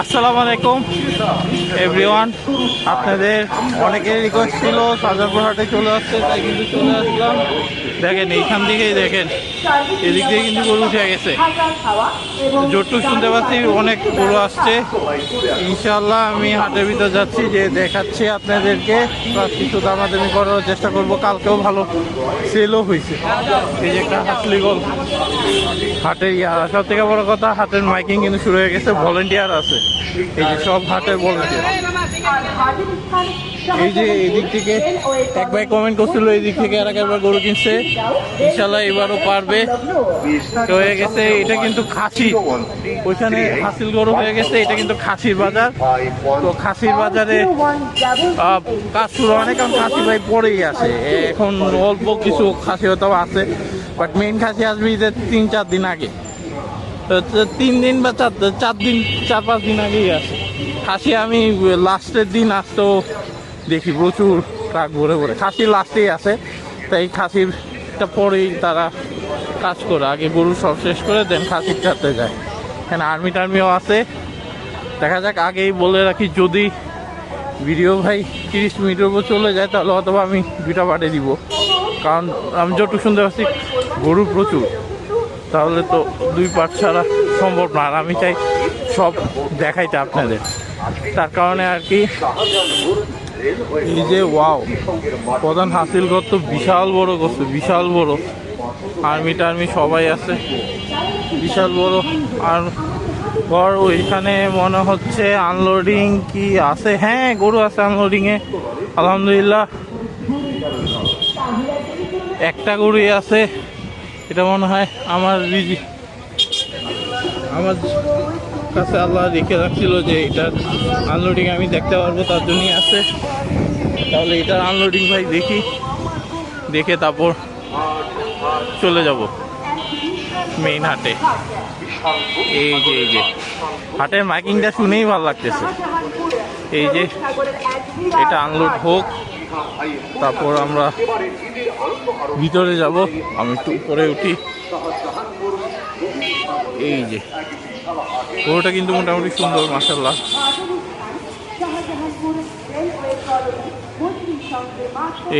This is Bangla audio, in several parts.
আসসালামু আলাইকুম। এভরিওয়ান আপনাদের অনেকের রিকোয়েস্ট ছিল সাজার হাটে চলে আসছে তাই কিন্তু চলে আসলাম। দেখেন, এইখান থেকেই দেখেন। এদিক দিয়ে কিন্তু গরু উঠে গেছে। জোরটুক শুনতে পাচ্ছি, অনেক গরু আসছে। ইনশাল্লাহ আমি হাটের ভিতর যাচ্ছি, যে দেখাচ্ছি আপনাদেরকে। প্লাস কিছু দামাদামি করার চেষ্টা করব। কালকেও ভালো সেলও হয়েছে। এই যে একটা হাসলি গোল হাটের ইয়া সব থেকে বড় কথা, হাটের মাইকিং কিন্তু শুরু হয়ে গেছে, ভলেন্টিয়ার আছে। এই যে সব হাটের ভলেন্টিয়ার। এই যে এদিক থেকে এক ভাই কমেন্ট করছিল এই দিক থেকে আর একবার গরু কিনছে। ইনশাল্লাহ এবারও পারবে। তো হয়ে গেছে, এটা কিন্তু খাসি ওইখানে হাসিল গরু হয়ে গেছে, এটা কিন্তু খাসির বাজার। তো খাসির বাজারে কাজ শুরু হয় কারণ খাসি ভাই পরেই আসে এখন অল্প কিছু খাসি হয়তো আছে বাট মেইন খাসি আসবে ঈদের তিন, চার দিন আগে। তিন দিন বা চার চার দিন, চার, পাঁচ দিন আগেই আসে খাসি আমি লাস্টের দিন আসতেও দেখি প্রচুর ট্রাক ভরে ভরে। খাসি লাস্টেই আসে তাই খাসিরটা পরেই তারা কাজ করে। আগে গরু সব শেষ করে দেন খাসির চারতে যায়। এখানে আর্মি টার্মিও আছে। দেখা যাক, আগেই বলে রাখি, যদি ভিডিও ভাই তিরিশ মিনিটের উপর চলে যায়, তাহলে অথবা আমি দুইটা পাঠিয়ে দিব। কারণ আমি যতটুকু শুনতে পাচ্ছি, গরু প্রচুর। তাহলে তো দুই পার্ট ছাড়া সম্ভব না। আর আমি চাই সব দেখাইতে আপনাদের। তার কারণে আর কি এই যে ওয়াও প্রধান হাসিলঘর তো বিশাল বড় করছে, বিশাল বড়। আর্মি টার্মি সবাই আছে, বিশাল বড়। আর ঘর ওইখানে মনে হচ্ছে আনলোডিং কি আছে? হ্যাঁ গরু আছে আনলোডিংয়ে আলহামদুলিল্লাহ। একটা গরুই আছে, এটা মনে হয় আমার আমার কাছে আল্লাহ রেখে রাখছিল যে এটার আনলোডিং আমি দেখতে পারব, তার জন্যই আছে। তাহলে এটার আনলোডিং ভাই, দেখি। দেখে তারপর চলে যাব মেইন হাটে। এই যে এই যে। হাটের মাইকিংটা শুনেই ভালো লাগতেছে। এই যে, এটা আনলোড হোক, তারপর আমরা ভিতরে যাব। আমি একটু উপরে উঠি। এই যে। গরুটা কিন্তু মোটামুটি সুন্দর মাসাল্লাহ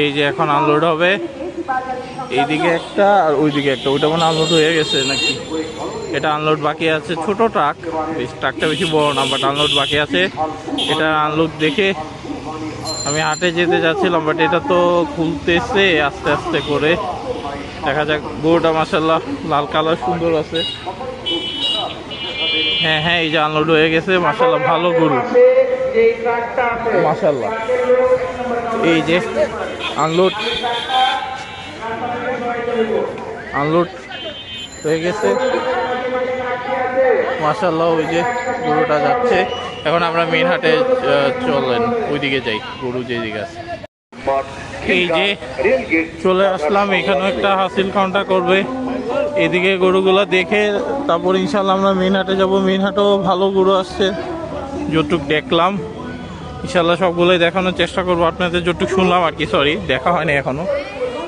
এই যে এখন আনলোড হবে। এইদিকে একটা আর ওইদিকে একটা। ওইটা মানে আনলোড হয়ে গেছে নাকি? এটা আনলোড বাকি আছে। ছোট ট্রাক ট্রাকটা বেশি বড় না বাট আনলোড বাকি আছে। এটা আনলোড দেখে আমি হাটে যেতে যাচ্ছিলাম বাট এটা তো খুলতেছে আস্তে আস্তে করে। দেখা যাক, গরুটা মাসাল্লাহ লাল কালার সুন্দর আছে। হ্যাঁ হ্যাঁ এই যে আনলোড হয়ে গেছে মাসাল্লাহ ভালো গরু। মাসাল্লাহ এই যে আনলোড আনলোড হয়ে গেছে। মাসাল্লাহ ওই যে গরুটা যাচ্ছে। এখন আমরা মেন হাটে চলেন, ওইদিকে যাই, গরু যেদিকে আছে। এই যে, চলে আসলাম, এখানেও একটা হাসিল কাউন্টার করবে। এদিকে গরুগুলো দেখে তারপর ইনশাল্লাহ আমরা মেন হাটে যাব। মেন হাটেও ভালো গরু আসছে। যতটুক দেখলাম ইনশাল্লাহ সবগুলোই দেখানোর চেষ্টা করব। আপনাদের যতটুক শুনলাম আর কি সরি দেখা হয়নি এখনও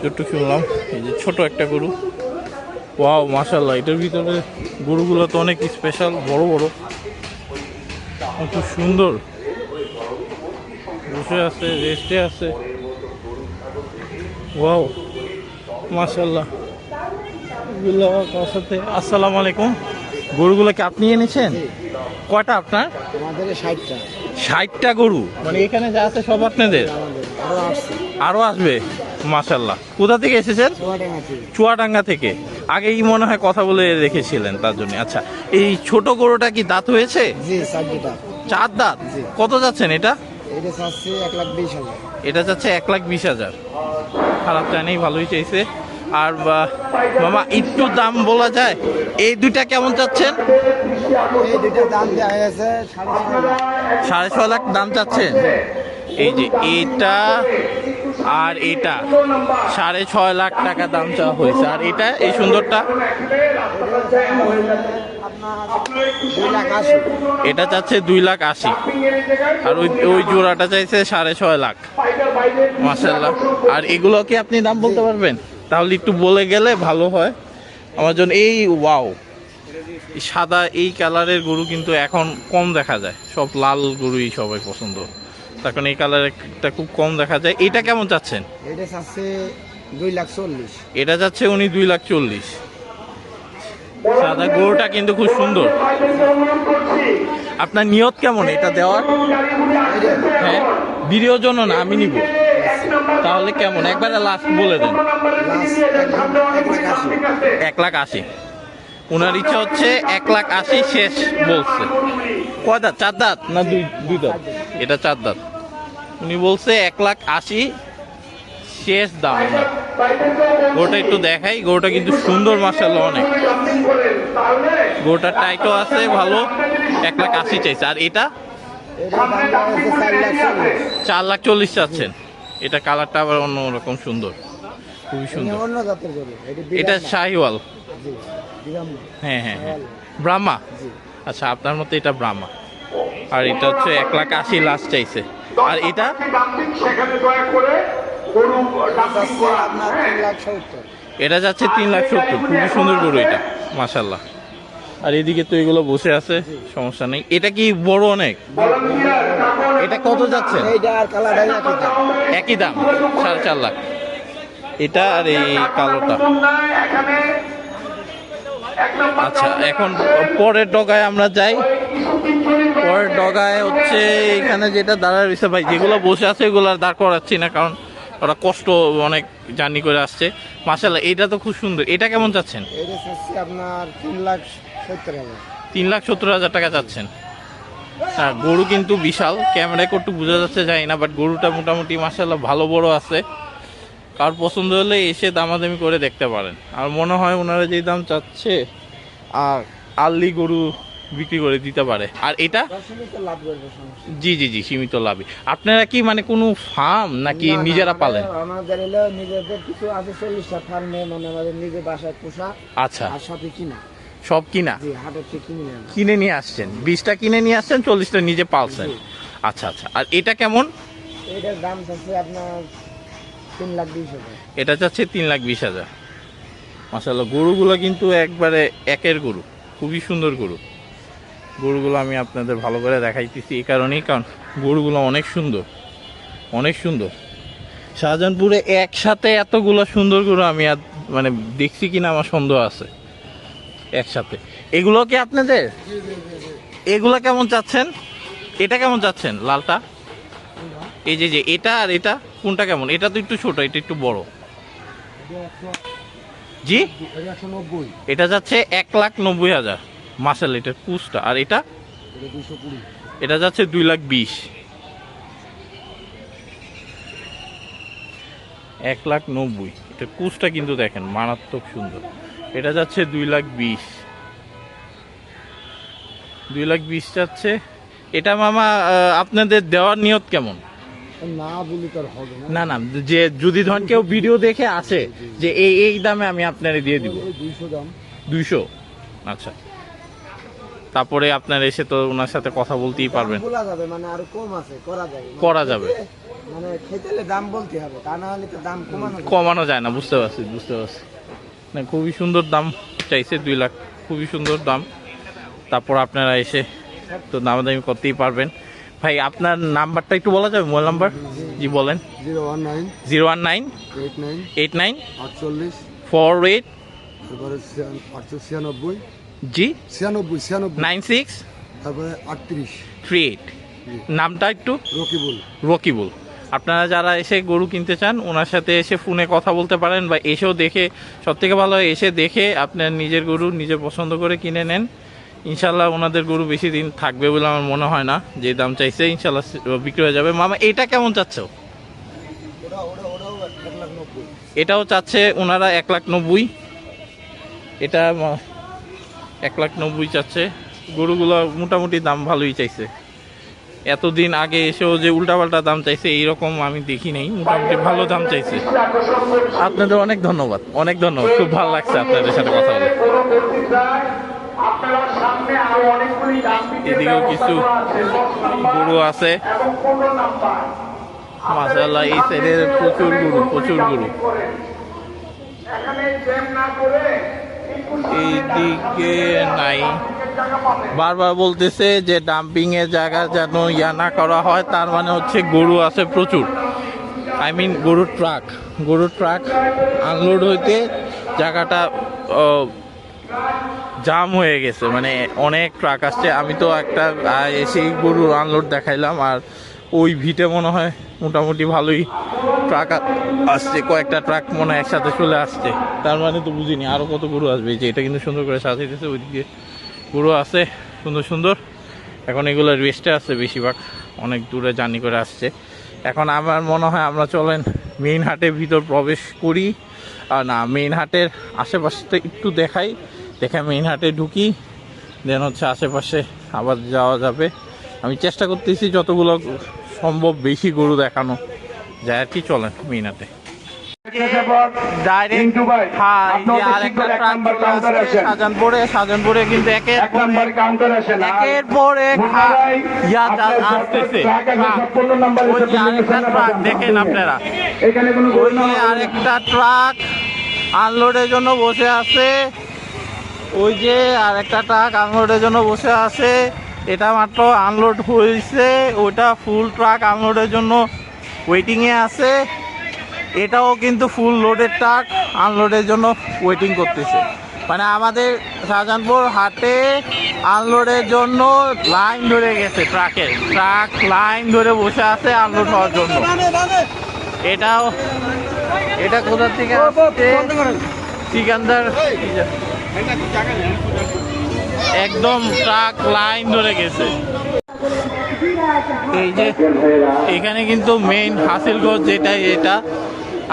যতটুক শুনলাম, এই যে ছোটো একটা গরু। ওয়াও মাশাল্লাহ এটার ভিতরে গরুগুলো তো অনেক স্পেশাল বড় বড়। খুব সুন্দর। বসে আছে রেস্টে আছে। ওয়াও সাথে আসসালামু আলাইকুম। গরুগুলো কি আপনি এনেছেন? কয়টা আপনার? ষাটটা। ষাটটা গরু? মানে এখানে যা আছে সব আপনাদের? আরও আরও আসবে? মাশাল্লাহ কোথা থেকে এসেছেন? চুয়াডাঙ্গা থেকে। আগেই মনে হয় কথা বলে রেখেছিলেন তার জন্য। আচ্ছা এই ছোট গরুটা কি দাঁত হয়েছে? চার দাঁত। কত যাচ্ছেন এটা? এটা চাচ্ছে এক লাখ বিশ হাজার। এটা যাচ্ছে এক লাখ বিশ হাজার। খারাপ চায়নি ভালোই চাইছে। আর মামা একটু দাম বলা যায়? এই দুইটা কেমন চাচ্ছেন? এই দাম দেওয়া সাড়ে ছয় লাখ। ছ লাখ দাম চাচ্ছেন? এই যে এটা আর এটা সাড়ে ছয় লাখ টাকা দাম চাওয়া হয়েছে। আর এটা এই সুন্দরটা? এটা চাচ্ছে দুই লাখ আশি। আর ওই ওই জোড়াটা চাইছে সাড়ে ছয় লাখ। মাসাল্লাহ আর এগুলো কি আপনি দাম বলতে পারবেন? তাহলে একটু বলে গেলে ভালো হয়। আমার জন্য এই ওয়াও। সাদা এই কালারের গরু কিন্তু এখন কম দেখা যায়। সব লাল গরুই সবাই পছন্দ। তখন এই কালারেরটা খুব কম দেখা যায়। এটা কেমন চাচ্ছেন? এটা চাচ্ছে দুই লাখ চল্লিশ। এটা যাচ্ছে উনি দুই লাখ চল্লিশ। সাদা গরুটা কিন্তু খুব সুন্দর। আপনার নিয়ত কেমন এটা দেওয়ার? হ্যাঁ ভিডিওর জন্য না আমি নিব। তাহলে কেমন? একবারে লাস্ট বলে দেন। এক লাখ আশি। ওনার ইচ্ছা হচ্ছে এক লাখ আশি শেষ বলছে। কয় চার দাঁত না দুই দুই দাঁত? এটা চার দাঁত। উনি বলছে এক লাখ আশি শেষ দাম ওনার। গরুটা একটু দেখাই। গোটা কিন্তু সুন্দর মাসাল্লাহ অনেক। গরুটা টাইটও আছে, ভালো। এক লাখ আশি চাইছে। আর এটা? চার লাখ চল্লিশ চাচ্ছেন। এটা কালারটা আবার অন্যরকম সুন্দর। খুবই সুন্দর। অন্য জাতের গরু এটা। শাহিওয়াল। জি বিরাম হ্যাঁ হ্যাঁ হ্যাঁ। ব্রাহ্মা? জি। আচ্ছা আপনার মতে এটা ব্রাহ্মা? আর এটা হচ্ছে এক লাখ আশি লাস্ট চাইছে। আর এটা? সেখানে দয়া করে গরু চাচ্ছে আপনার তিন লাখ সত্তর। এটা যাচ্ছে তিন লাখ সত্তর। খুবই সুন্দর গরু এটা মাসাল্লাহ আর এদিকে তো এগুলো বসে আছে, সমস্যা নেই। এটা কি বড় অনেক? এটা কত যাচ্ছে? একই দাম, সাড়ে চার লাখ। এটা আর এই কালোটা। আচ্ছা এখন পরের ডগায় আমরা যাই। পরের ডগায় হচ্ছে এখানে যেটা দাঁড়ায় রয়েছে ভাই, যেগুলো বসে আছে এগুলো আর দাঁড় করাচ্ছি না, কারণ ওরা কষ্ট অনেক জার্নি করে আসছে। মাসাল্লাহ এটা তো খুব সুন্দর। এটা কেমন চাচ্ছেন? আপনার তিন লাখ তিন লাখ সত্তর হাজার টাকা চাচ্ছেন। হ্যাঁ গরু কিন্তু বিশাল ক্যামেরায় একটু বোঝা যাচ্ছে যায় না বাট গরুটা মোটামুটি মাসাল্লাহ ভালো বড় আছে। কার পছন্দ হলে এসে দামাদামি করে দেখতে পারেন। আর মনে হয় ওনারা যেই দাম চাচ্ছে আর আর্লি গরু বিক্রি করে দিতে পারে। আর এটা? জি জি জি সীমিত লাভে আপনারা কি মানে কোনো ফার্ম নাকি নিজেরা পালেন? আমাদের নিজেদের কিছু আছে চল্লিশটা ফার্মে মানে আমাদের নিজের বাসায় পোষা আচ্ছা। আর সাথে কিনা। সব কিনা? কিনে নিয়ে আসছেন। বিশটা কিনে নিয়ে আসছেন চল্লিশটা নিজে পালছেন। আচ্ছা আচ্ছা। আর এটা কেমন? এটার দাম চাচ্ছে আপনার তিন লাখ বিশ হাজার। এটা চাচ্ছে তিন লাখ বিশ হাজার। মাসাল্লাহ গরুগুলো কিন্তু একবারে একের গরু। খুবই সুন্দর গরু। গরুগুলো আমি আপনাদের ভালো করে দেখাইতেছি এই কারণেই কারণ গরুগুলো অনেক সুন্দর। অনেক সুন্দর। শাহজাহানপুরে একসাথে এতগুলো সুন্দর গরু আমি আর মানে দেখছি কিনা আমার সন্দেহ আছে। একসাথে। এগুলো কি আপনাদের? এগুলো কেমন চাচ্ছেন? এটা কেমন চাচ্ছেন, লালটা? এই যে যে, এটা আর এটা, কোনটা কেমন? এটা তো একটু ছোট, এটা একটু বড়। জি? এটা এটা যাচ্ছে এক লাখ নব্বই হাজার মাসাল এটার কুচটা। আর এটা এটা? এটা যাচ্ছে দুই লাখ বিশ। এক লাখ নব্বই। এটা কুচটা কিন্তু দেখেন, মারাত্মক সুন্দর। এটা যাচ্ছে দুই লাখ বিশ। দুই লাখ বিশ যাচ্ছে। এটা মামা আপনাদের দেওয়ার নিয়ত কেমন? না বলি তো হবে না। যে যদি ধরেন কেউ ভিডিও দেখে আসে যে এই এই দামে আমি আপনারে দিয়ে দিব। দুইশো দাম। দুইশো? আচ্ছা। তারপরে আপনার এসে তো ওনার সাথে কথা বলতেই পারবেন। বলা যাবে মানে আরও কম আছে করা যাবে মানে করা যাবে। মানে খেতে দাম বলতে হবে তা না হলে তো দাম কমানো কমানো যায় না বুঝতে পারছি বুঝতে পারছি। না খুবই সুন্দর দাম চাইছে দুই লাখ খুবই সুন্দর দাম। তারপর আপনারা এসে তো দামাদামি করতেই পারবেন। ভাই আপনার নাম্বারটা একটু বলা যাবে? Mobile number? জি বলেন। Zero one nine. Zero one nine. Eight nine eight nine আটচল্লিশ। Four eight. তারপরে আটশো ছিয়ানব্বই। জি। ছিয়ানব্বই ছিয়ানব্বই। Nine six. তারপরে আটত্রিশ। Three eight. নামটা একটু? রকিবুল। রকিবুল। আপনারা যারা এসে গরু কিনতে চান, ওনার সাথে এসে ফোনে কথা বলতে পারেন বা এসেও দেখে সব থেকে ভালো এসে দেখে আপনার নিজের গরু নিজে পছন্দ করে কিনে নেন। ইনশাল্লাহ ওনাদের গরু বেশি দিন থাকবে বলে আমার মনে হয় না। যে দাম চাইছে ইনশাল্লাহ বিক্রি হয়ে যাবে। মামা, এটা কেমন চাচ্ছ? এটাও চাচ্ছে ওনারা এক লাখ নব্বই। এটা এক লাখ নব্বই চাচ্ছে। গরুগুলো মোটামুটি দাম ভালোই চাইছে। এতদিন আগে এসেও যে উল্টাপাল্টা দাম চাইছে, এইরকম আমি দেখি নাই। মোটামুটি ভালো দাম চাইছে। আপনাদের অনেক ধন্যবাদ অনেক ধন্যবাদ। খুব ভালো লাগছে আপনাদের সাথে কথা বলে। এদিকেও কিছু গরু আছে। মাসাল্লাহ এই সাইডে প্রচুর গরু প্রচুর গরু। এইদিকে নাই। বারবার বলতেছে যে ডাম্পিং এর জায়গা যেন ইয়া না করা হয় তার মানে হচ্ছে গরু আছে প্রচুর। আই মিন গরুর ট্রাক গরুর ট্রাক আনলোড হইতে জায়গাটা জাম হয়ে গেছে। মানে অনেক ট্রাক আসছে। আমি তো একটা আহ, এসেই গরু আনলোড দেখাইলাম আর ওই ভিটে মনে হয় মোটামুটি ভালোই ট্রাক আসছে। কয়েকটা ট্রাক মনে হয় একসাথে চলে আসছে। তার মানে তো বুঝিনি আরও কত গরু আসবে। যে এটা কিন্তু সুন্দর করে সাজিয়েছে ওইদিকে। গরু আছে, সুন্দর সুন্দর। এখন এগুলো রেস্টে আছে বেশিরভাগ। অনেক দূরে জার্নি করে আসছে। এখন আমার মনে হয় আমরা চলেন মেইন হাটের ভিতর প্রবেশ করি। আর না মেইন হাটের আশেপাশটা একটু দেখাই। দেখে মেইন হাটে ঢুকি। দেন হচ্ছে আশেপাশে আবার যাওয়া যাবে। আমি চেষ্টা করতেছি যতগুলো সম্ভব বেশি গরু দেখানো। যায় আর কি, চলেন মেইন হাটে। শাহজাহানপুরে শাহজাহানপুরে কিন্তু একের আর একের পর আসতেছে। আরেকটা ট্রাক দেখেন আপনারা। আরেকটা ট্রাক আনলোডের জন্য বসে আছে। ওই যে আরেকটা ট্রাক আনলোডের জন্য বসে আছে। এটা মাত্র আনলোড হয়েছে। ওটা ফুল ট্রাক আনলোডের জন্য ওয়েটিংয়ে আছে। এটাও কিন্তু ফুল লোডের ট্রাক আনলোডের জন্য ওয়েটিং করতেছে। মানে আমাদের শাহজাহানপুর হাটে আনলোডের জন্য লাইন ধরে গেছে ট্রাকের ট্রাক লাইন ধরে বসে আছে আনলোড হওয়ার জন্য। এটাও, এটা কোথা থেকে সিকান্দার। একদম ট্রাক লাইন ধরে গেছে। এই যে, এখানে কিন্তু মেইন হাসিলগঞ্জ যেটা এটা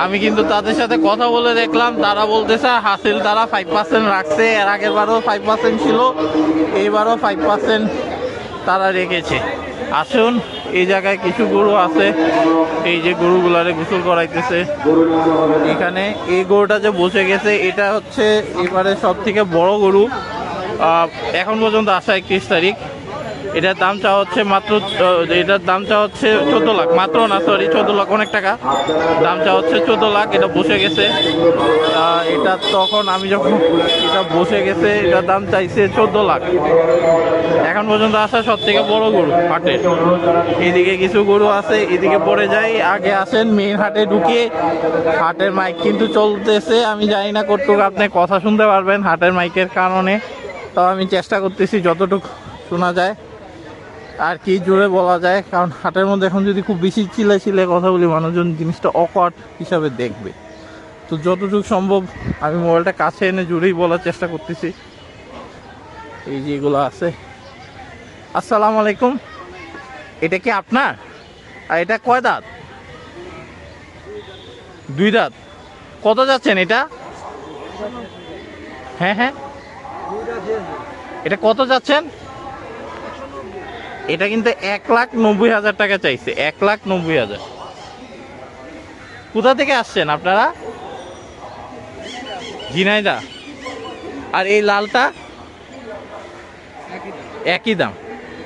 আমি কিন্তু তাদের সাথে কথা বলে দেখলাম, তারা বলতেছে, হাসিল তারা ফাইভ পার্সেন্ট রাখছে। এর আগের বারও ফাইভ পার্সেন্ট ছিল, এইবারও ফাইভ পার্সেন্ট তারা রেখেছে। আসুন, এই জায়গায় কিছু গরু আছে, এই যে গরুগুলারে গোসল করাইতেছে। এখানে এই গরুটা যে বসে গেছে, এটা হচ্ছে এবারে সব থেকে বড় গরু। এখন পর্যন্ত আসা একত্রিশ তারিখ। এটার দাম চা হচ্ছে মাত্র এটার দাম চা হচ্ছে চোদ্দ লাখ। মাত্র না সরি চোদ্দ লাখ, অনেক টাকা। দাম চা হচ্ছে চোদ্দ লাখ, এটা বসে গেছে। এটা তখন আমি যখন এটা বসে গেছে, এটার দাম চাইছে চোদ্দ লাখ। এখন পর্যন্ত আসা সব থেকে বড় গরু হাটের এদিকে কিছু গরু আছে, এদিকে পড়ে যাই, আগে আসেন মেইন হাটে ঢুকে। হাটের মাইক কিন্তু চলতেছে, আমি জানি না কতটুকু আপনি কথা শুনতে পারবেন হাটের মাইকের কারণে। তো আমি চেষ্টা করতেছি যতটুকু শোনা যায়। আর কি জোরে বলা যায়, কারণ হাটের মধ্যে এখন যদি খুব বেশি চিলে চিলে কথা বলি, মানুষজন জিনিসটা অকট হিসাবে দেখবে। তো যতটুকু সম্ভব আমি মোবাইলটা কাছে এনে জুড়েই বলার চেষ্টা করতেছি। এই যে এগুলো আছে। আসসালামু আলাইকুম। এটা কি আপনার? আর এটা কয় দাঁত? দুই দাঁত। কত যাচ্ছেন এটা? হ্যাঁ হ্যাঁ। এটা কত যাচ্ছেন? এটা কিন্তু এক লাখ নব্বই হাজার টাকা চাইছে। এক লাখ নব্বই হাজার। কোথা থেকে আসছেন আপনারা? ঝিনাইদা। আর এই লালটা? একই দাম।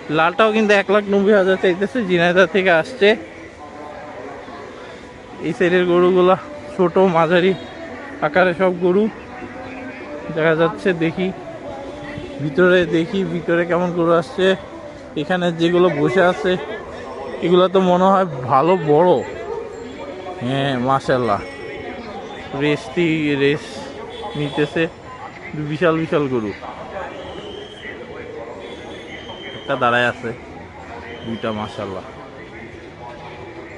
লালটাও কিন্তু এক লাখ নব্বই হাজার চাইতেছে, ঝিনাইদা থেকে আসছে। এই সাইডের গরুগুলা, ছোট, মাঝারি আকারে সব গরু। দেখা যাচ্ছে, দেখি। ভিতরে দেখি, ভিতরে কেমন গরু আসছে। এখানে যেগুলো বসে আছে এগুলো তো মনে হয় ভালো বড়। হ্যাঁ মাশাল্লাহ রেস্টি রেস নিতেছে বিশাল বিশাল গরু। একটা দাঁড়ায় আছে দুইটা মাশাল্লাহ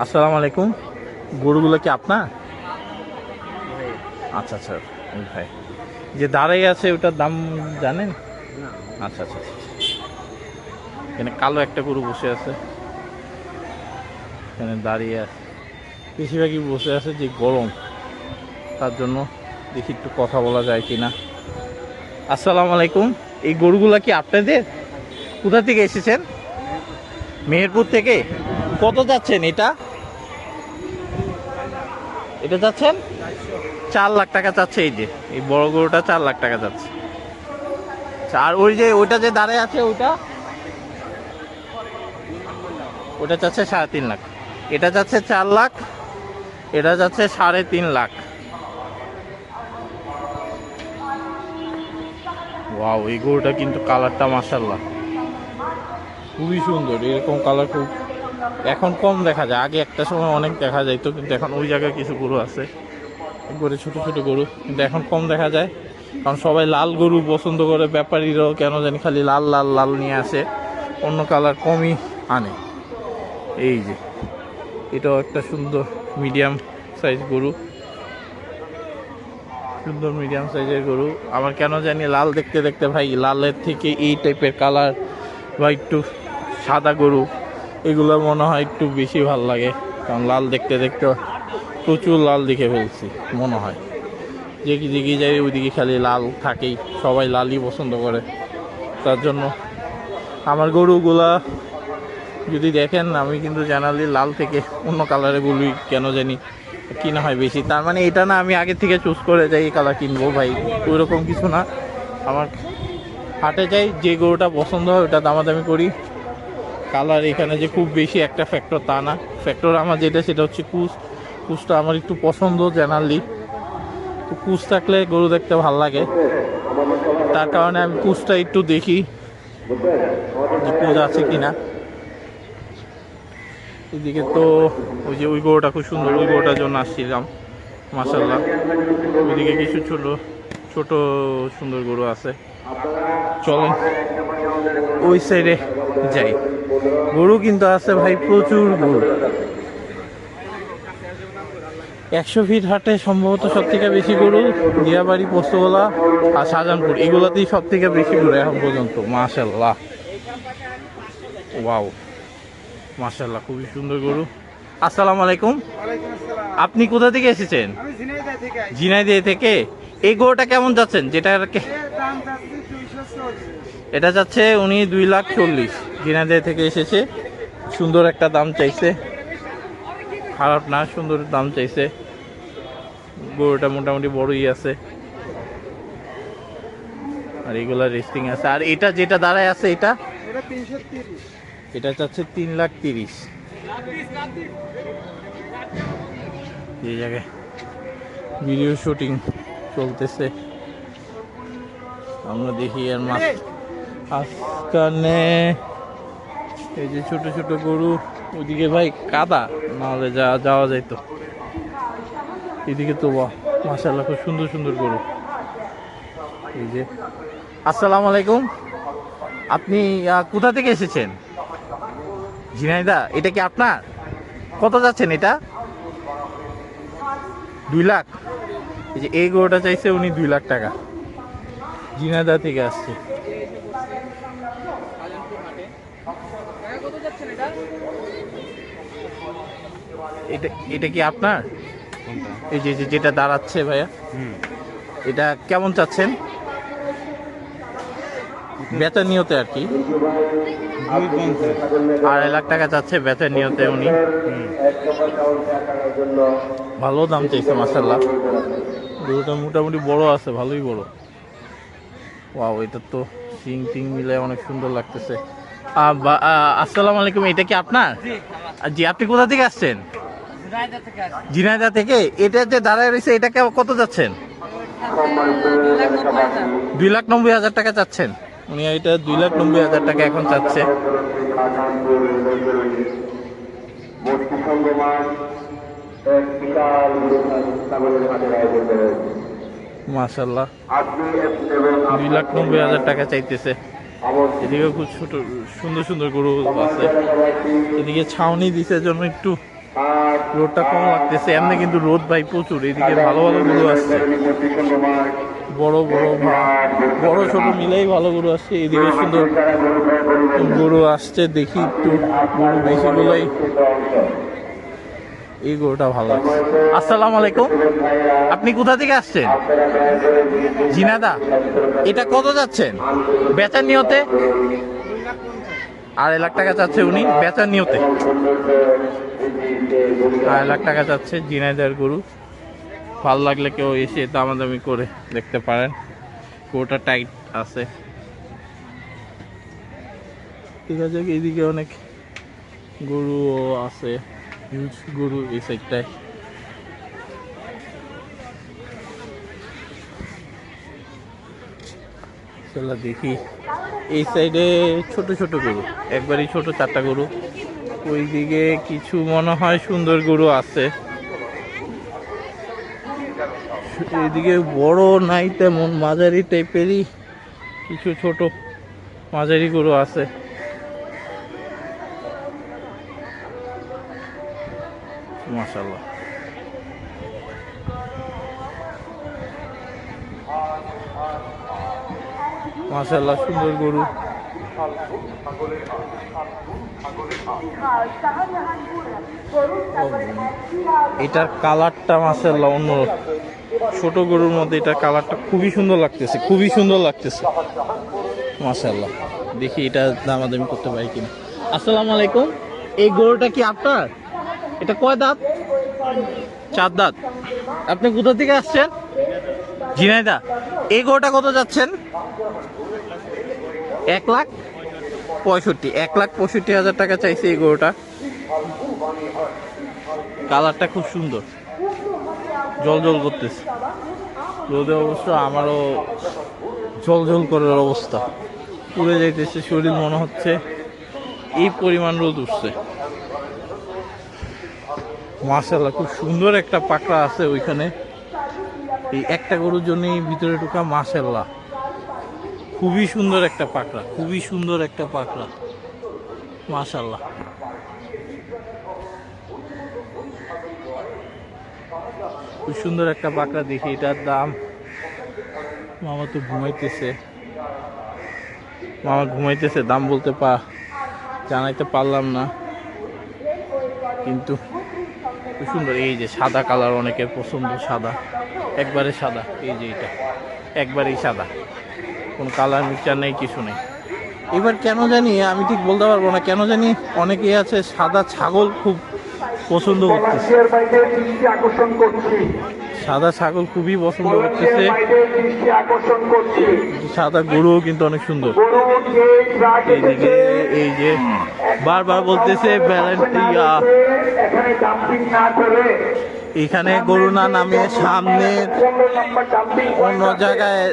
আসসালামু আলাইকুম। গরুগুলো কি আপনার? আচ্ছা আচ্ছা ভাই। যে দাঁড়াই আছে ওটার দাম জানেন? আচ্ছা আচ্ছা আচ্ছা। এখানে কালো একটা গরু বসে আছে। এখানে দাঁড়িয়ে আছে। বেশিরভাগই বসে আছে যে গরম। তার জন্য দেখি একটু কথা বলা যায় কিনা। আসসালামু আলাইকুম। এই গরুগুলা কি আপনাদের? কোথা থেকে এসেছেন? মেহেরপুর থেকে? কত যাচ্ছেন এটা? এটা যাচ্ছেন? চার লাখ টাকা চাচ্ছে এই যে। এই বড় গরুটা চার লাখ টাকা যাচ্ছে। আর ওই যে ওইটা যে দাঁড়ায় আছে ওইটা? ওটা যাচ্ছে সাড়ে তিন লাখ। এটা যাচ্ছে চার লাখ, এটা যাচ্ছে সাড়ে তিন লাখ। ওয়াও এই গরুটা কিন্তু কালারটা মাসাল্লাহ খুবই সুন্দর, এরকম কালার খুব এখন কম দেখা যায়। আগে একটা সময় অনেক দেখা যাইতো, কিন্তু এখন ওই জায়গায় কিছু গরু আছে। একবারে ছোট ছোট গরু, কিন্তু এখন কম দেখা যায়। কারণ সবাই লাল গরু পছন্দ করে, ব্যাপারীরাও কেন জানি খালি লাল লাল লাল নিয়ে আসে। অন্য কালার কমই আনে। এই যে, এটাও একটা সুন্দর মিডিয়াম সাইজ গরু। সুন্দর মিডিয়াম সাইজের গরু। আমার কেন জানি লাল দেখতে দেখতে ভাই, লালের থেকে এই টাইপের কালার বা একটু সাদা গরু, এগুলো মনে হয় একটু বেশি ভালো লাগে। কারণ লাল দেখতে দেখতে প্রচুর লাল দেখে ফেলছি, মনে হয়। যে দিকে যাই, ওইদিকে খালি লাল থাকেই, সবাই লালই পছন্দ করে। তার জন্য আমার গরুগুলা যদি দেখেন, আমি কিন্তু জানালি লাল থেকে অন্য কালারে বলি, কেন জানি কিনা হয় বেশি। তার মানে এটা না আমি আগে থেকে চুজ করে যাই এই কালার কিনবো ভাই ওই রকম কিছু না। আমার হাটে যাই, যে গরুটা পছন্দ হয় ওটা দামাদামি করি। কালার এখানে যে খুব বেশি একটা ফ্যাক্টর তা না। ফ্যাক্টর আমার যেটা, সেটা হচ্ছে কুচ কুচটা আমার একটু পছন্দ জেনারেলি তো কুচ থাকলে গরু দেখতে ভালো লাগে। তার কারণে আমি কুচটা একটু দেখি যে কুচ আছে কিনা। এদিকে তো ওই যে ওই গরুটা খুব সুন্দর ওই গরুটার জন্য আসছিলাম মাসাল্লাহ ওইদিকে কিছু ছোট ছোট সুন্দর গরু আছে। চলেন, ওই সাইডে যাই। গরু কিন্তু আছে ভাই প্রচুর গরু। একশো ফিট হাটে সম্ভবত সব থেকে বেশি গরু দিয়াবাড়ি পোস্তগোলা আর শাহজাহানপুর। এগুলোতেই সব থেকে বেশি গরু এখন পর্যন্ত মাশাল্লাহ ওয়াও। মাশাল্লাহ খুবই সুন্দর গরু। আসসালামু আলাইকুম। আপনি কোথা থেকে এসেছেন? আমি ঝিনাইদহ থেকে এই গরুটা কেমন যাচ্ছেন? যেটা এটা যাচ্ছে উনি দুই লাখ চল্লিশ। ঝিনাইদহ থেকে এসেছে। সুন্দর একটা দাম চাইছে। খারাপ না সুন্দর দাম চাইছে। গরুটা মোটামুটি বড়ই আছে। আর এগুলা রেস্টিং আছে। আর এটা যেটা দাঁড়ায় আছে এটা? এটা চাচ্ছে তিন লাখ তিরিশ। এই জায়গায় ভিডিও শুটিং চলতেছে। আমরা দেখি আর মাছ আজকানে এই যে ছোট ছোট গরু, ওইদিকে ভাই কাদা। নাহলে যা যাওয়া যাইতো। এদিকে তো মাসাল্লাহ খুব সুন্দর সুন্দর গরু। এই যে আসসালামু আলাইকুম। আপনি কোথা থেকে এসেছেন? ঝিনাইদা এটা কি আপনার? কত যাচ্ছেন এটা? দুই লাখ। এই যে এই গরুটা চাইছে উনি দুই লাখ টাকা। ঝিনাইদা থেকে আসছে। এটা এটা কি আপনার? এই যে যে- যেটা দাঁড়াচ্ছে ভাইয়া। এটা কেমন চাচ্ছেন? বেতন নিয়তে আর কি। আড়াই লাখ টাকা চাচ্ছে বেতন নিয়তে উনি। ভালো দাম চাইছে মাসাল্লাহ গরুটা মোটামুটি বড় আছে ভালোই বড়। ওয়াও এটা তো সিং টিং মিলে অনেক সুন্দর লাগতেছে। আসসালামু আলাইকুম এটা কি আপনার? জি আপনি কোথা থেকে আসছেন? ঝিনাইদা থেকে এটা যে দাঁড়ায় রয়েছে এটা কে- কত যাচ্ছেন? দুই লাখ নব্বই হাজার টাকা চাচ্ছেন উনি এটা দুই লাখ নব্বই হাজার টাকা এখন চাচ্ছে। এবং দুই লাখ নব্বই হাজার টাকা চাইতেছে। এদিকে খুব ছোট, সুন্দর সুন্দর গরু আছে। এদিকে ছাউনি দিছে জন্য একটু রোদটা কম লাগতেছে। এমনি কিন্তু রোদ ভাই প্রচুর। এদিকে ভালো ভালো গরু আসছে। বড় বড় বড় ছোট মিলেই ভালো গরু আসছে, এদিকে সুন্দর গরু আসছে, দেখি একটু গরু বেশিগুলোই এই গরুটা ভালো লাগছে আসসালামু আলাইকুম। আপনি কোথা থেকে আসছেন? জিনাদা। এটা কত যাচ্ছেন? বেচার নিয়তে? আড়াই লাখ টাকা চাচ্ছে উনি, বেচার নিয়তে। আড়াই লাখ টাকা চাচ্ছে জিনাইদার গরু। ভালো লাগলে কেউ এসে দামাদামি করে দেখতে পারেন। গরুটা টাইট আছে। ঠিক আছে এইদিকে অনেক গরুও আছে। হিউজ গরু এই সাইডটায় চলো দেখি। এই সাইডে ছোট ছোট গরু। একবারই ছোট চারটা গরু। ওইদিকে কিছু মনে হয় সুন্দর গরু আছে। এইদিকে বড় নাই তেমন, মাঝারি টাইপেরই কিছু ছোট মাঝারি গরু আছে। মাশাল্লাহ মাশাল্লাহ সুন্দর গরু। এটার কালারটা মাশাল্লাহ অন্য ছোট গরুর মধ্যে এটা কালারটা খুবই সুন্দর লাগতেছে, খুবই সুন্দর লাগতেছে। মাশাল্লাহ দেখি এটা দাম দামাদামি করতে পারি কিনা। আসসালামু আলাইকুম। এই গরুটা কি আপনার? এটা কয় দাঁত? চার দাঁত। আপনি কোথা থেকে আসছেন? ঝিনাইদা। এই গরুটা কত যাচ্ছেন? এক লাখ পঁয়ষট্টি। এক লাখ পঁয়ষট্টি হাজার টাকা চাইছে এই গরুটা। কালারটা খুব সুন্দর। জল জল করতেছে। রোদে অবশ্য আমারও জল জল করার অবস্থা। পুড়ে যাইতেছে, শরীর মনে হচ্ছে এই পরিমাণ রোদ উঠছে। মার্শাল্লাহ খুব সুন্দর একটা পাকড়া আছে ওইখানে। এই একটা গরুর জন্যই ভিতরে ঢুকা মার্শাল্লাহ খুবই সুন্দর একটা পাকড়া, খুবই সুন্দর একটা পাকড়া। মাশাল্লাহ খুব সুন্দর একটা পাকড়া দেখি, এটার দাম মামা তো ঘুমাইতেছে। মামা ঘুমাইতেছে, দাম বলতে পা, জানাইতে পারলাম না। কিন্তু খুব সুন্দর, এই যে সাদা কালার অনেকের পছন্দ, সাদা। একবারে সাদা, এই যে এটা। একবারেই সাদা। কোনো কালার মিক্সচার নেই, কিছু নেই। এবার কেন জানি, আমি ঠিক বলতে পারব না, কেন জানি অনেকেই আছে সাদা ছাগল খুব পছন্দ করতেছে। সাদা ছাগল খুবই পছন্দ করতেছে। সাদা গরুও কিন্তু অনেক সুন্দর। এইদিকে এই যে বারবার বলতেছে ভ্যালেন্টিয়া এখানে গরু না নামে সামনে অন্য জায়গায়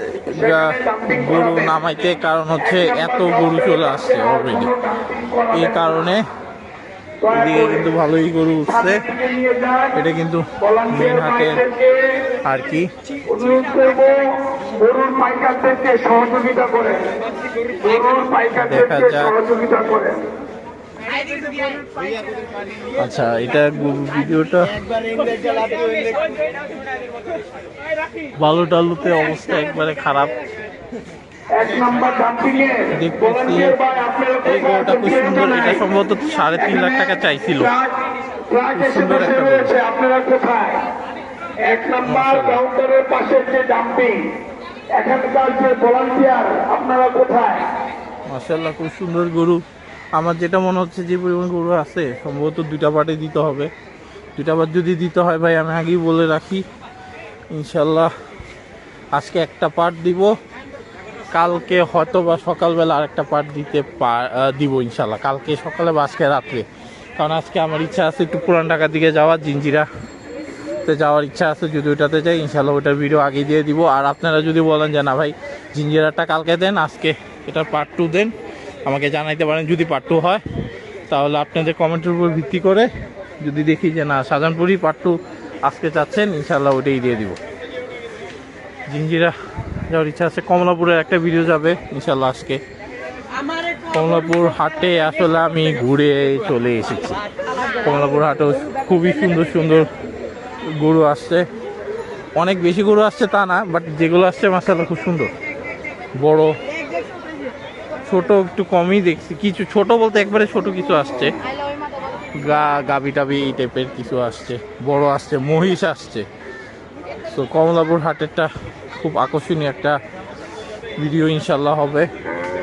গরু নামাইতে কারণ হচ্ছে এত গরু চলে আসছে অলরেডি এই কারণে এদিকে কিন্তু ভালোই গরু উঠছে। এটা কিন্তু মেন হাটের আর কি। গরুর পাইকারদেরকে সহযোগিতা করে। গরুর পাইকারদেরকে দেখা যাক। সহযোগিতা করে। আচ্ছা এটা ভিডিওটা। বালু টালুতে অবস্থা একবারে খারাপ। দেখতেছি। এই গরুটা খুব সুন্দর এটা সম্ভবত সাড়ে তিন লাখ টাকা চাইছিল। খুব সুন্দর একটা গরু। রয়েছে। আপনারা কোথায়? এক নম্বর কাউন্টারের পাশের যে ডাম্পিং এখানকার যে ভলান্টিয়ার আপনারা কোথায়? মাসাল্লাহ খুব সুন্দর গরু। আমার যেটা মনে হচ্ছে যে পরিমাণ গরু আছে সম্ভবত দুইটা পার্টে দিতে হবে। দুইটা পার্ট যদি দিতে হয় ভাই আমি আগেই বলে রাখি। ইনশাল্লাহ আজকে একটা পার্ট দিব। কালকে হয়তো বা সকালবেলা আরেকটা পার্ট দিতে দিব ইনশাল্লাহ কালকে সকালে বা আজকে রাত্রে। কারণ আজকে আমার ইচ্ছা আছে একটু পুরান ঢাকার দিকে যাওয়ার জিঞ্জিরা যাওয়ার ইচ্ছা আছে, যদি ওইটাতে যাই ইনশাল্লাহ ওটার ভিডিও আগে দিয়ে দিব। আর আপনারা যদি বলেন যে, না ভাই জিঞ্জিরাটা কালকে দেন, আজকে এটা পার্ট টু দেন, আমাকে জানাইতে পারেন, যদি পার্ট টু হয়। তাহলে আপনাদের কমেন্টের উপর ভিত্তি করে যদি দেখি যে, না শাহজাহানপুরি পার্ট টু আজকে চাচ্ছেন ইনশাল্লাহ ওটাই দিয়ে দিব। জিঞ্জিরা যাওয়ার ইচ্ছা আছে। কমলাপুরের একটা ভিডিও যাবে ইনশাল্লাহ আজকে। কমলাপুর হাটে আসলে আমি ঘুরে চলে এসেছি। কমলাপুর হাটেও খুবই সুন্দর সুন্দর গরু আসছে। অনেক বেশি গরু আসছে তা না বাট যেগুলো আসছে মাসাল্লাহ খুব সুন্দর। বড়, ছোট একটু কমই দেখছি। কিছু ছোট বলতে একবারে ছোট কিছু আসছে। গা গাবি টাবি এই টাইপের কিছু আসছে। বড় আসছে, মহিষ আসছে। তো কমলাপুর হাটেরটা খুব আকর্ষণীয় একটা ভিডিও ইনশাল্লাহ হবে।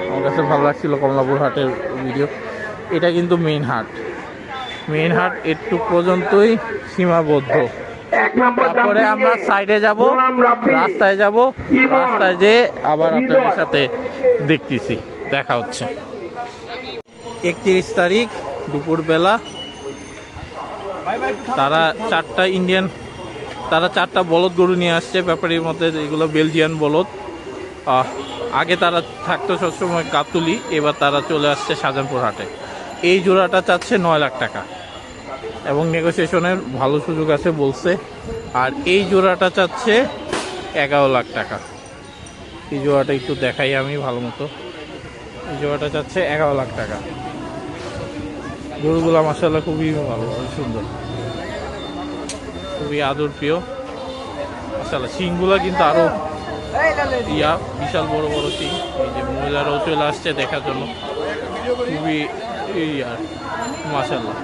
আমার কাছে ভালো লাগছিল কমলাপুর হাটের ভিডিও এটা কিন্তু মেইন হাট। মেইন হাট একটু পর্যন্তই সীমাবদ্ধ। তারপরে আমরা সাইডে যাব রাস্তায় যাব রাস্তায় যেয়ে আবার আপনাদের। সাথে দেখতেছি দেখা হচ্ছে। একত্রিশ তারিখ দুপুরবেলা তারা চারটা ইন্ডিয়ান তারা চারটা বলদ গরু নিয়ে আসছে, ব্যাপারীর মধ্যে এগুলো বেলজিয়ান বলদ। আগে তারা থাকতো সবসময় কাতুলি, এবার তারা চলে আসছে শাহজাহানপুর হাটে। এই জোড়াটা চাচ্ছে নয় লাখ টাকা। এবং নেগোসিয়েশনের ভালো সুযোগ আছে বলছে। আর এই জোড়াটা চাচ্ছে এগারো লাখ টাকা। এই জোড়াটা একটু দেখাই আমি ভালো মতো। এই জোড়াটা চাচ্ছে এগারো লাখ টাকা। গরুগুলো মাসাল্লাহ খুবই ভালো সুন্দর। খুবই আদর প্রিয়। মাসাল্লাহ শিংগুলা কিন্তু আরও ইয়া, বিশাল বড় বড় শিং এই যে মহিলারাও চলে আসছে দেখার জন্য। খুবই ইয়ার মাসাল্লাহ